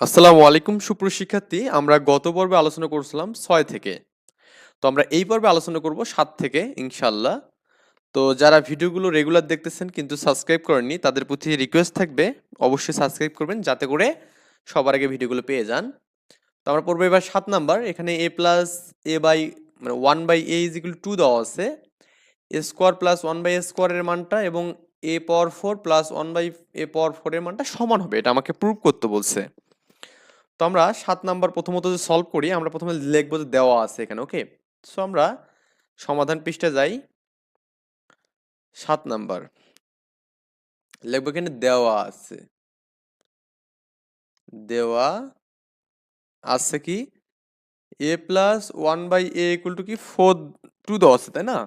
আসসালামু আলাইকুম সুপ্রশিক্ষার্থী আমরা গত পর্বে আলোচনা করছিলাম ছয় থেকে। তো আমরা এই পর্বে আলোচনা করব সাত থেকে ইনশাল্লাহ তো যারা ভিডিওগুলো রেগুলার দেখতেছেন কিন্তু সাবস্ক্রাইব করেননি, তাদের প্রতি রিকোয়েস্ট থাকবে, অবশ্যই সাবস্ক্রাইব করবেন যাতে করে সবার আগে ভিডিওগুলো পেয়ে যান। তো আমরা পড়ব এবার সাত নাম্বার। এখানে এ প্লাস এ বাই মানে one by A is equal to দেওয়া আছে। A square plus one by A স্কোয়ারের মানটা এবং A power four plus one by A power ফোরের মানটা সমান হবে। এটা আমাকে প্রুভ করতে বলছে। তো আমরা সাত নাম্বার প্রথমত যে সলভ করি, আমরা প্রথমে লিখব যে দেওয়া আছে এখানে ওকে সো আমরা সমাধান পৃষ্ঠে যাই। সাত নাম্বার। লিখব এখানে দেওয়া আছে। দেওয়া আছে কি? A plus one by A equal to কি? ফোর টু দেওয়া আছে, তাই না?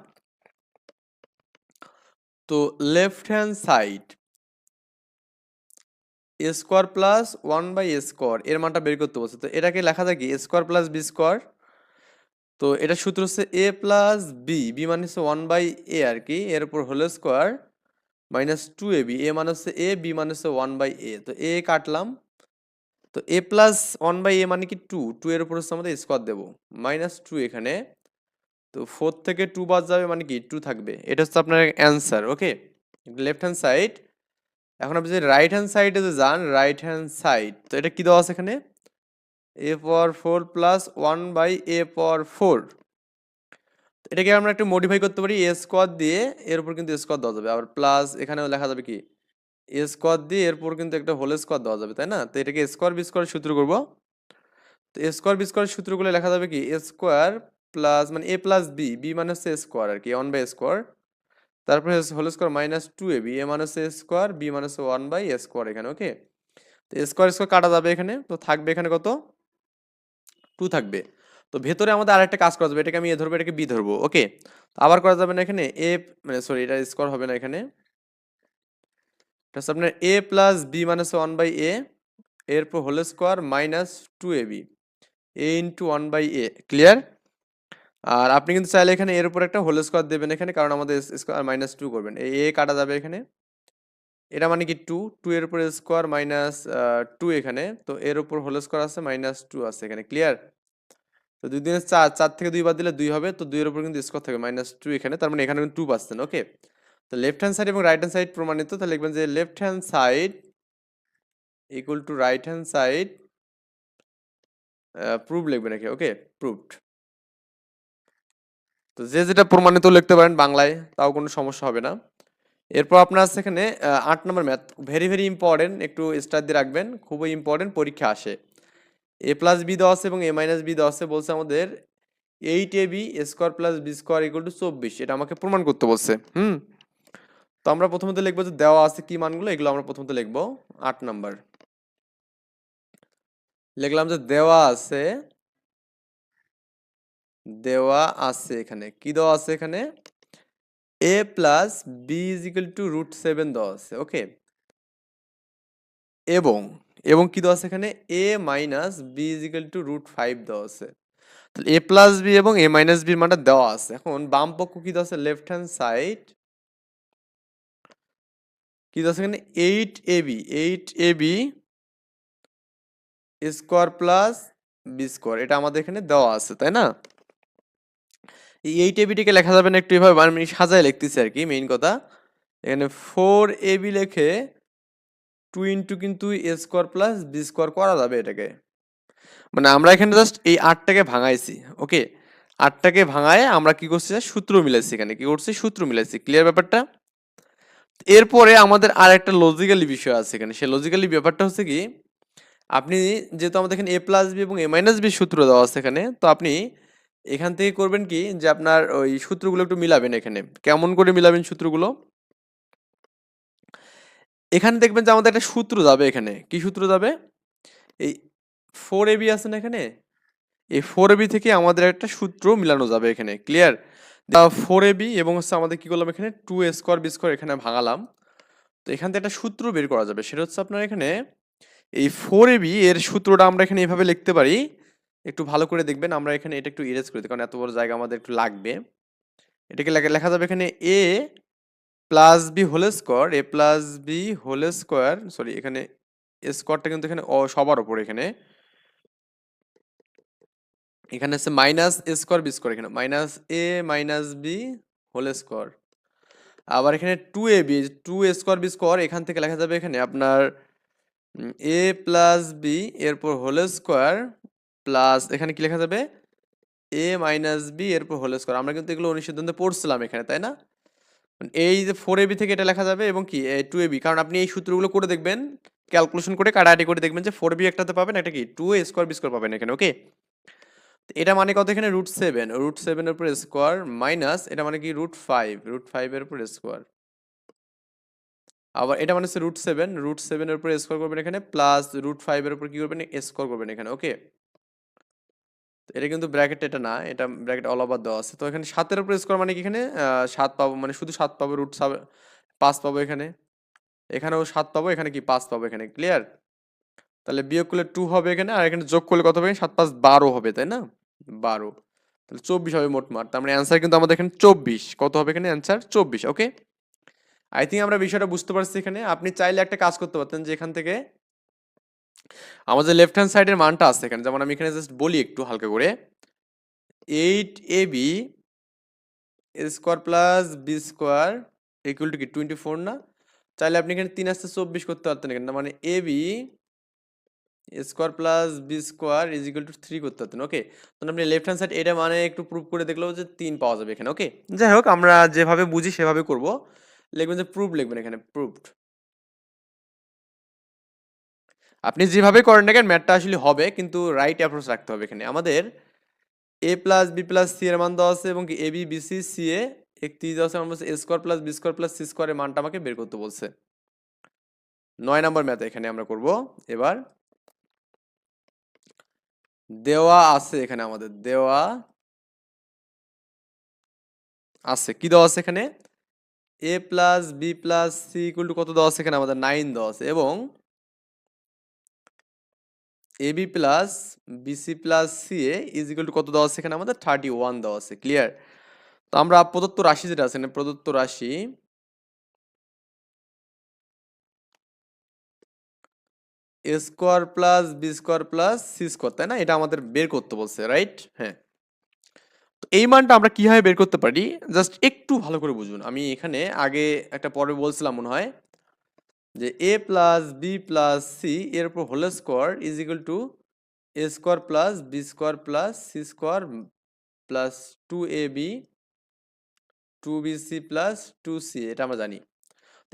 তো left hand side A square plus one by A square, এর মানটা বের করতে বলছে। তো এটাকে লেখা যায় কি A square plus B square? তো এটা সূত্র হচ্ছে এ প্লাস বি বি মানে হচ্ছে ওয়ান বাই এ আর কি, এর উপর whole square minus two A B, A মানে হচ্ছে এ, বি মানে হচ্ছে ওয়ান বাই এ। তো এ কাটলাম, তো A plus one by A মানে কি টু টু এর উপর হচ্ছে আমাদের স্কোয়ার দেবো, মাইনাস টু এখানে। তো ফোর থেকে টু বাদ যাবে মানে কি, টু থাকবে। এটা হচ্ছে আপনার answer, okay? Left hand side এখন আপনি যদি রাইট হ্যান্ড সাইডে যে যান রাইট হ্যান্ড সাইড তো এটা কী দেওয়া আছে এখানে? A power four plus one by A power four এটাকে আমরা একটু মডিফাই করতে পারি এ স্কোয়ার দিয়ে এর উপর কিন্তু স্কোয়ার দেওয়া যাবে। আবার প্লাস এখানেও লেখা যাবে কি? এ স্কোয়ার দিয়ে এরপর কিন্তু একটা হোল স্কোয়ার দেওয়া যাবে, তাই না? তো এটাকে স্কোয়ার বি স্কোয়ার সূত্র করব। তো স্কোয়ার বি স্কোয়ার সূত্রগুলো লেখা যাবে কি? এ স্কোয়ার প্লাস মানে এ প্লাস বি বি মানে হচ্ছে স্কোয়ার আর কি ওয়ান বাই স্কোয়ার তারপরে whole square minus two A, B A মানে এ স্কোয়ার, বি মানে হচ্ছে ওয়ান বাই এ স্কোয়ার এখানে, ওকে? তো স্কোয়ার স্কোয়ার কাটা যাবে এখানে, তো থাকবে এখানে কত? টু থাকবে। তো ভেতরে আমাদের আরেকটা কাজ করা যাবে, এটাকে আমি এ ধরবো, এটাকে বি ধরবো, ওকে? তো আবার করা যাবে না এখানে, এ মানে সরি, এটা স্কোয়ার হবে না এখানে। আপনার এ প্লাস বি মানে হচ্ছে ওয়ান বাই এ, এরপর whole square minus two A B, A into one by A, clear? আর আপনি কিন্তু চাইলে এখানে এর উপর একটা হোল স্কোয়ার দেবেন এখানে, কারণ আমাদের স্কোয়ার মাইনাস টু করবেন। এই এ কাটা যাবে এখানে। এটা মানে কি টু টু এর উপর স্কোয়ার মাইনাস টু এখানে, তো এর উপর হোল স্কোয়ার আছে মাইনাস টু আছে এখানে ক্লিয়ার তো দুই দিনের চার চার থেকে দুই বাদ দিলে দুই হবে, তো দুইয়ের উপর কিন্তু স্কোয়ার থাকবে মাইনাস টু এখানে, তার মানে এখানে টু পাচ্ছেন ওকে তো লেফট হ্যান্ড সাইড এবং রাইট হ্যান্ড সাইড প্রমাণিত, তাহলে লিখবেন যে left hand side equal to right hand side prove লিখবেন নাকি ওকে প্রুভড তো যে যেটা প্রমাণিত লিখতে পারেন বাংলায়, তাও কোনো সমস্যা হবে না। এরপর আপনার এখানে আট নম্বর ম্যাথ ভেরি ভেরি ইম্পর্টেন্ট একটু স্টার দিয়ে রাখবেন, খুবই ইম্পর্টেন্ট পরীক্ষা আসে। এ প্লাস বি আছে এবং এ মাইনাস বি আছে বলছে আমাদের eight A B square plus B square equal to চব্বিশ, এটা আমাকে প্রমাণ করতে বলছে, হুম? তো আমরা প্রথমত লিখব যে দেওয়া আছে কি মানগুলো, এগুলো আমরা প্রথমত লিখব, আট নাম্বার। লিখলাম যে দেওয়া আছে দেওয়া আছে এখানে। কি দেওয়া আছে এখানে? A plus B is equal to root seven দেওয়া আছে ওকে এবং এবং কি দেওয়া আছে এখানে? A minus B is equal to root five দেওয়া আছে। তাহলে এ প্লাস বি এবং এ মাইনাস বির মানটা দেওয়া আছে। এখন বাম পক্ষ কি দেওয়া আছে? লেফট হ্যান্ড সাইড কি দেওয়া আছে এখানে? Eight A B eight A B square plus B square এটা আমাদের এখানে দেওয়া আছে, তাই না? এই এইট এবিটিকে লেখা যাবে না, একটু এভাবে আমি সাজায় লিখতেছি আর কি মেইন কথা। এখানে ফোর এ বি লেখে টু ইন্টু কিন্তু A square plus B square করা যাবে এটাকে। মানে আমরা এখানে জাস্ট এই আটটাকে ভাঙাইছি ওকে আটটাকে ভাঙায় আমরা কি করছি, সূত্র মিলাইছি এখানে, কি করছি, সূত্র মিলাইছি ক্লিয়ার ব্যাপারটা? এরপরে আমাদের আর একটা লজিক্যালি বিষয় আছে এখানে সে লজিক্যালি ব্যাপারটা হচ্ছে কি, আপনি যেহেতু আমাদের এখানে এ প্লাস বি এবং এ মাইনাস বি সূত্র দেওয়া আছে এখানে, তো আপনি এখান থেকে করবেন কি যে আপনার ওই সূত্রগুলো একটু মিলাবেন এখানে। কেমন করে মিলাবেন সূত্রগুলো? এখানে দেখবেন যে আমাদের একটা সূত্র যাবে এখানে। কি সূত্র যাবে? এই ফোর এবি আছে না এখানে? এই ফোর এবি থেকে আমাদের একটা সূত্র মিলানো যাবে এখানে। ক্লিয়ার ফোর এবি এবং হচ্ছে আমাদের কি করলাম এখানে? টু স্কোয়ার বি স্কোয়ার এখানে ভাঙালাম। তো এখান থেকে একটা সূত্র বের করা যাবে। সেটা হচ্ছে আপনার এখানে এই ফোর এবি এর সূত্রটা আমরা এখানে এভাবে লিখতে পারি। একটু ভালো করে দেখবেন, আমরা এখানে এটা একটু ইরেজ করে দিই। কারণ এত বড় জায়গা আমাদের একটু লাগবে। এটাকে লেখা যাবে এখানে A plus B whole square A plus B whole square sorry এখানে স্কোয়ারটা কিন্তু এখানে সবার ওপরে এখানে। এখানে আছে minus A square B square এখানে। Minus A minus B whole square আবার এখানে two A B two A square B square এখান থেকে লেখা যাবে এখানে আপনার এ প্লাস বি এরপর হোল স্কোয়ার প্লাস এখানে কি লেখা যাবে? এ মাইনাস বি এরপর হোল স্কোয়ার আমরা কিন্তু এগুলো অনুসিদ্ধান্তে পড়ছিলাম এখানে, তাই না? মানে এই যে ফোর এবি থেকে এটা লেখা যাবে এবং কি? টু এবি কারণ আপনি এই সূত্রগুলো করে দেখবেন ক্যালকুলেশন করে, কাটাকাটি করে দেখবেন যে ফোর বি একটাতে পাবেন, একটা কি? Two A square B square পাবেন এখানে ওকে এটা মানে কত এখানে? রুট সেভেন রুট সেভেনের উপর স্কোয়ার মাইনাস এটা মানে কি? রুট ফাইভ রুট ফাইভের উপর স্কোয়ার আবার এটা মানে হচ্ছে রুট সেভেন রুট সেভেনের উপর স্কোয়ার করবেন এখানে প্লাস রুট ফাইভের উপর কি করবেন? স্কোয়ার করবেন এখানে ওকে এটা কিন্তু ব্র্যাকেট এটা না, এটা ব্র্যাকেট অল ওভার দেওয়া আছে। তো এখানে সাতের উপর স্কোয়ার মানে কি এখানে? সাত পাবো মানে শুধু সাত পাবো রুট পাঁচ পাবো এখানে। এখানেও সাত পাবো, এখানে কি পাঁচ পাবো এখানে ক্লিয়ার তাহলে বিয়োগ করলে টু হবে এখানে, আর এখানে যোগ করলে কত হবে? সাত পাঁচ বারো হবে, তাই না? বারো। তাহলে চব্বিশ হবে মোট মার তার মানে অ্যান্সার কিন্তু আমাদের এখানে চব্বিশ। কত হবে এখানে? অ্যান্সার চব্বিশ ওকে আই থিঙ্ক আমরা বিষয়টা বুঝতে পারছি এখানে। আপনি চাইলে একটা কাজ করতে পারতেন যে এখান থেকে আমাদের লেফট হ্যান্ড সাইডের মানটা আছে এখানে। যেমন আমি এখানে জাস্ট বলি একটু হালকা করে। Eight A B square plus B square equal to কি? টোয়েন্টি ফোর না? চাইলে আপনি এখানে তিন আসতে চব্বিশ করতে পারতেন এখানে। মানে A B square plus B square is equal to three করতে পারতেন। ওকে তখন আপনি লেফট হ্যান্ড সাইড এটা মানে একটু প্রুভ করে দেখলেও যে তিন পাওয়া যাবে এখানে। ওকে যাই হোক, আমরা যেভাবে বুঝি সেভাবে করব। লিখবেন যে প্রুফ লিখবেন এখানে প্রুফড আপনি যেভাবে করেন না কেন, ম্যাথটা আসলে হবে, কিন্তু রাইট অ্যাপ্রোচ রাখতে হবে এখানে। আমাদের A plus B plus C এর মান দেওয়া আছে এবং A B B C C A একত্রিশ দেওয়া আছে, আমার A square plus B square plus C স্কোয়ারের মানটা আমাকে বের করতে বলছে। নয় নম্বর ম্যাথ এখানে আমরা করব। এবার দেওয়া আছে এখানে আমাদের, দেওয়া আছে। কি দেওয়া আছে এখানে? A plus B plus C equal to কত দেওয়া আছে এখানে? আমাদের নাইন দেওয়া আছে এবং A B plus BC plus C A is equal to কত দেওয়া আছে এখানে আমাদের? থার্টি ওয়ান দেওয়া আছে ক্লিয়ার তো আমরা প্রদত্ত রাশি যেটা আছে এখানে প্রদত্ত রাশি A square plus B square plus C square তাই না? এটা আমাদের বের করতে বলছে রাইট হ্যাঁ। তো এই মানটা আমরা কীভাবে বের করতে পারি? জাস্ট একটু ভালো করে বুঝুন। আমি এখানে আগে একটা পরে বলছিলাম মনে হয় যে A plus B plus C এর উপর whole square is equal to A square plus B square plus C square plus two A B two B C plus two C এটা আমরা জানি।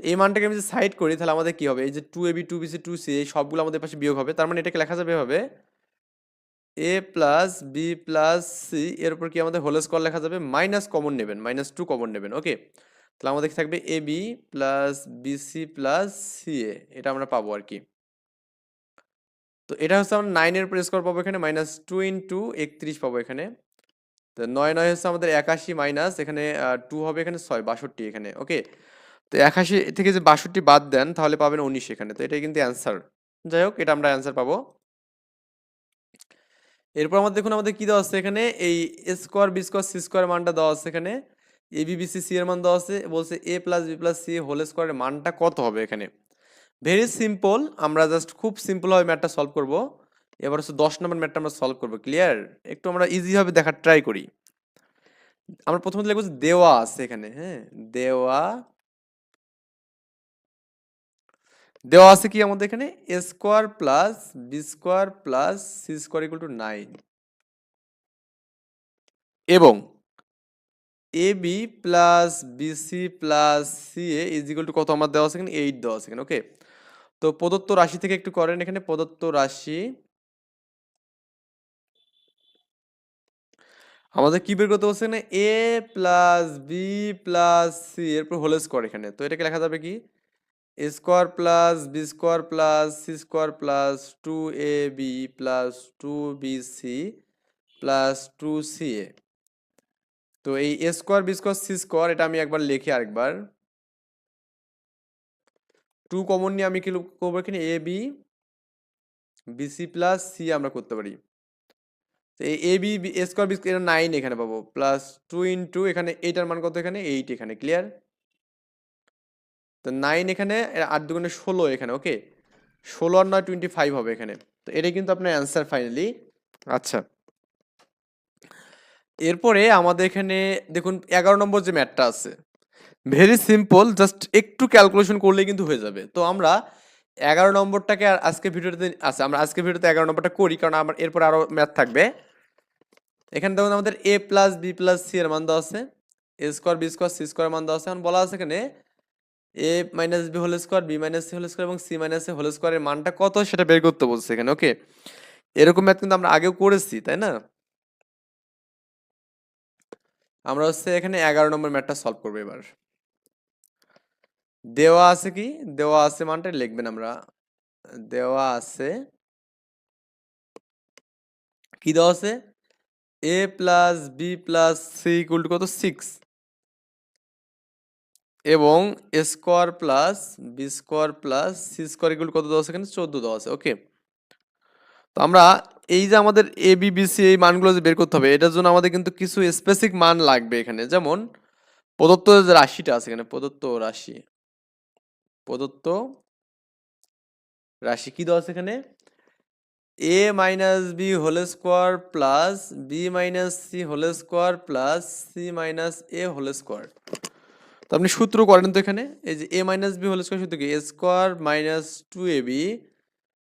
তো এই মানটাকে আমি যদি সাইড করি, তাহলে আমাদের কি হবে? এই যে two A B two B C two C এই সবগুলো আমাদের পাশে বিয়োগ হবে। তার মানে এটাকে লেখা যাবে হবে A plus B plus C এর উপর কি আমাদের হোল স্কোয়ার লেখা যাবে? মাইনাস কমন নেবেন মাইনাস টু কমন নেবেন ওকে তাহলে আমাদের থাকবে? A B plus BC plus C A এটা আমরা পাবো আর কি। তো এটা হচ্ছে আমরা নাইনের উপর স্কোয়ার পাবো এখানে মাইনাস টু ইন্টু একত্রিশ পাবো এখানে। তো নয় নয় হচ্ছে আমাদের একাশি মাইনাস এখানে টু হবে এখানে ছয়, বাষট্টি এখানে ওকে তো একাশি থেকে যে বাষট্টি বাদ দেন, তাহলে পাবেন উনিশ এখানে। তো এটাই কিন্তু অ্যান্সার যাই হোক, এটা আমরা অ্যান্সার পাবো। এরপর আমাদের দেখুন, আমাদের কি দেওয়া আছে এখানে? এই square B square C square মানটা দেওয়া আছে এখানে। এ বি বি সি এর মান দেওয়া আছে। বলছে A plus B plus C whole স্কোয়ারের মানটা কত হবে এখানে? ভেরি সিম্পল আমরা জাস্ট খুব সিম্পল ভাবে ম্যাথটা সলভ করব। এবার হচ্ছে দশ নম্বর ম্যাথটা আমরা সলভ করব। ক্লিয়ার একটু আমরা ইজি ভাবে দেখার ট্রাই করি। আমরা প্রথমত লিখব দেওয়া আছে এখানে হ্যাঁ? দেওয়া দেওয়া আছে কি আমাদের এখানে? A square plus B square plus C square equal to nine এবং A B plus BC plus C A is to কত আমার দেওয়া আছে এখানে? এইট দেওয়া আছে এখানে ওকে তো প্রদত্ত রাশি থেকে একটু করেন এখানে, প্রদত্ত রাশি। আমাদের কি বের করতে বলছে এখানে? A plus B plus C এরপর হোল স্কোয়ার এখানে। তো এটাকে লেখা যাবে কি? A square plus B square plus C square plus two A B plus two B C plus two C A তো এই A square B square C square এটা আমি একবার লিখি আরেকবার। টু কমন নিয়ে আমি কি করব এখানে? A B BC plus C আমরা করতে পারি। তো এই A B A square B square nine এখানে পাবো। প্লাস টু ইন্টু এখানে এইটার মান কত এখানে? এইট এখানে ক্লিয়ার তো নাইন এখানে আট দুগুণে ষোলো এখানে ওকে ষোলো আর নয় টোয়েন্টি ফাইভ হবে এখানে। তো এটাই কিন্তু আপনার অ্যান্সার ফাইনালি আচ্ছা। এরপরে আমাদের এখানে দেখুন এগারো নম্বর যে ম্যাথটা আছে ভেরি সিম্পল জাস্ট একটু ক্যালকুলেশন করলেই কিন্তু হয়ে যাবে। তো আমরা এগারো নম্বরটাকে আর আজকে ভিডিওতে আছে আমরা আজকে ভিডিওতে এগারো নম্বরটা করি, কারণ আমার এরপর আরও ম্যাথ থাকবে। এখানে দেখুন আমাদের A plus B plus C এর মান দেওয়া আছে A square B square C square মান দেওয়া আছে। এখন বলা আছে এখানে A minus B whole square B minus C whole square এবং সি মাইনাস সি হোল স্কোয়ারের মানটা কত সেটা বের করতে বলছে এখানে ওকে এরকম ম্যাথ কিন্তু আমরা আগেও করেছি, তাই না? আমরা হচ্ছে এখানে এগারো নম্বর ম্যাটটা সলভ করব এবার। দেওয়া আছে কি? দেওয়া আছে মানটা লিখবেন আমরা। দেওয়া আছে কি দেওয়া আছে? A plus B plus C equal to কত? সিক্স এবং A square plus B square plus C square equal কত দেওয়া আছে এখানে? চোদ্দ দেওয়া আছে। ওকে তো আমরা এই যে আমাদের এ বি বি সি এই মানগুলো যে বের করতে হবে, এটার জন্য আমাদের কিন্তু কিছু স্পেসিফিক মান লাগবে এখানে। যেমন প্রদত্ত যে রাশিটা আছে এখানে, প্রদত্ত রাশি। প্রদত্ত রাশি কি দেওয়া আছে এখানে? A minus B whole square plus B minus C whole square plus C minus A whole square তো আপনি সূত্র করেন তো এখানে, এই যে A minus B whole square সূত্র কি? A square minus two A B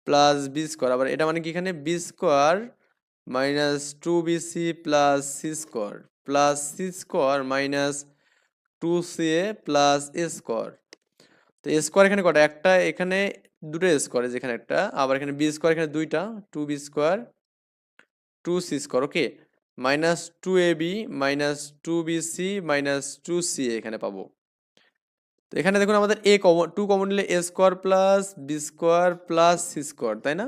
plus B square আবার এটা মানে কি এখানে? B square minus two B C plus C square plus C square minus two C A plus A square তো এ square এখানে কটা? একটা এখানে, দুটো স্কোয়ার যেখানে একটা, আবার এখানে বি স্কোয়ার এখানে দুইটা two B square two C square okay minus two A B minus two B C minus two C এখানে পাবো। তো এখানে দেখুন আমাদের এ কমন টু কমন নিলে A square plus B square plus C square তাই না?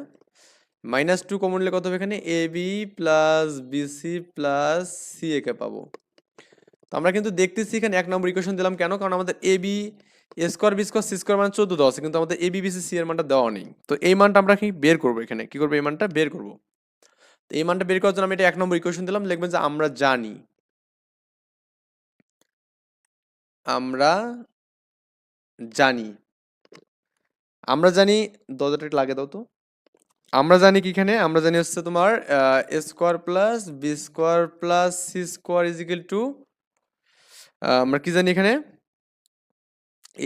মাইনাস টু কমন নিলে কত হবে এখানে? A B plus B C plus C একে পাবো। তো আমরা কিন্তু দেখতেছি এখানে এক নম্বর ইকুয়েশন দিলাম কেন? কারণ আমাদের A B A square B square C square মানে চোদ্দ দশ কিন্তু আমাদের এ বি বি সি এর মানটা দেওয়া নেই। তো এই মানটা আমরা কি বের করব এখানে? কি করব? এই মানটা বের করব। তো এই মানটা বের করার জন্য আমি এটা এক নম্বর ইকুয়েশন দিলাম, লিখবেন যে আমরা জানি। আমরা জানি। আমরা জানি, দরজাটা লাগে দাও তো। আমরা জানি কি এখানে? আমরা জানি হচ্ছে তোমার A square plus B square plus C square is equal to আমরা কি জানি এখানে?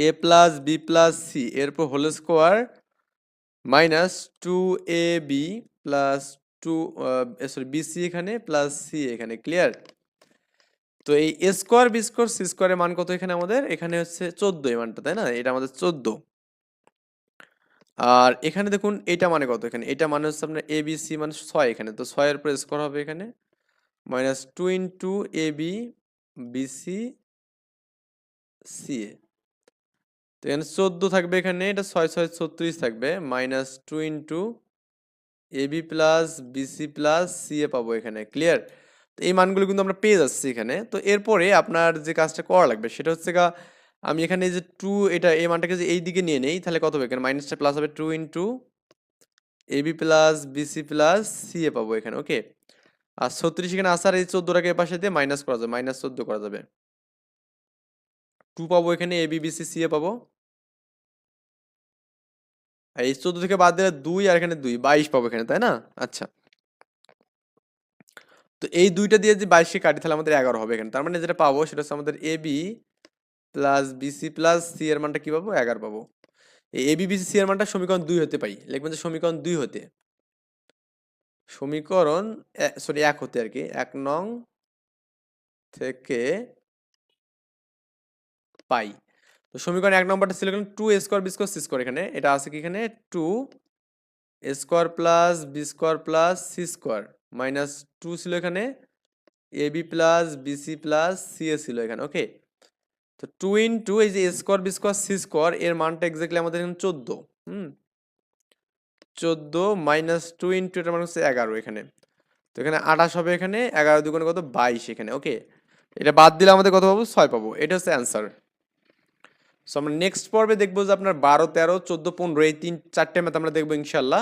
A plus B plus C এরপর whole square minus two A B plus two sorry B C এখানে প্লাস সি এখানে ক্লিয়ার তো এই স্কোয়ার বি স্কোয়ার সি স্কোয়ারের মান কত এখানে আমাদের? এখানে হচ্ছে চোদ্দ এই মানটা, তাই না? এটা আমাদের চোদ্দ। আর এখানে দেখুন, এটা মানে কত এখানে? এটা মানে হচ্ছে আপনার এ বি সি মানে ছয় এখানে। তো ছয়ের উপর স্কোয়ার হবে এখানে। Minus two into A B B C A তো এখানে চোদ্দ থাকবে এখানে, এটা ছয় ছয়, ছত্রিশ থাকবে। Minus two into A B plus BC plus C A পাবো এখানে। ক্লিয়ার এই মানগুলো কিন্তু আমরা পেয়ে যাচ্ছি এখানে। তো এরপরে আপনার যে কাজটা করা লাগবে সেটা হচ্ছে গা, আমি এখানে যে টু এটা, এই মানটাকে যে এই দিকে নিয়ে নেই, তাহলে কত হবে? এখানে মাইনাসটা প্লাস হবে two into A B plus BC plus C A পাবো এখানে ওকে আর ছত্রিশ এখানে আসার এই চোদ্দোটাকে এ পাশে দিয়ে মাইনাস করা যাবে মাইনাস চোদ্দ করা যাবে। টু পাবো এখানে A B BC C A পাবো। আর এই চোদ্দ থেকে বাদ দিলে দুই, আর এখানে দুই, বাইশ পাবো এখানে, তাই না? আচ্ছা। তো এই দুইটা দিয়ে যে বাইশকে কাটি, তাহলে আমাদের এগারো হবে এখানে। তার মানে যেটা পাবো সেটা হচ্ছে আমাদের A B plus BC plus C এর মানটা কি পাবো? এগারো পাবো। এই এ বি বিসি সি এর মানটা সমীকরণ দুই হতে পাই লিখবেন যে সমীকরণ দুই হতে। সমীকরণ সরি এক হতে আর কি। এক নং থেকে পাই। তো সমীকরণ এক নম্বরটা ছিল এখানে two square B square C square এখানে। এটা আছে কি এখানে? Two square plus B square plus C square minus two ছিল এখানে, A B plus BC plus, C A ছিল এখানে, ওকে? তো টু ইন টু এই যে A square, B square, C square, এর মানটা এক্স্যাক্টলি আমাদের এখানে চোদ্দ, হুম? চোদ্দ মাইনাস টু ইন্টু এটার মান হচ্ছে এগারো এখানে। তো এখানে আঠাশ হবে এখানে, এগারো দুগুণে কত? বাইশ এখানে, ওকে? এটা বাদ দিলে আমাদের কত পাবো? ছয় পাবো, এটা হচ্ছে অ্যান্সার সো আমরা নেক্সট পর্বে দেখব যে আপনার বারো, তেরো, চোদ্দ, পনেরো, এই তিন, চারটে ম্যাথ আমরা দেখব ইনশাল্লাহ।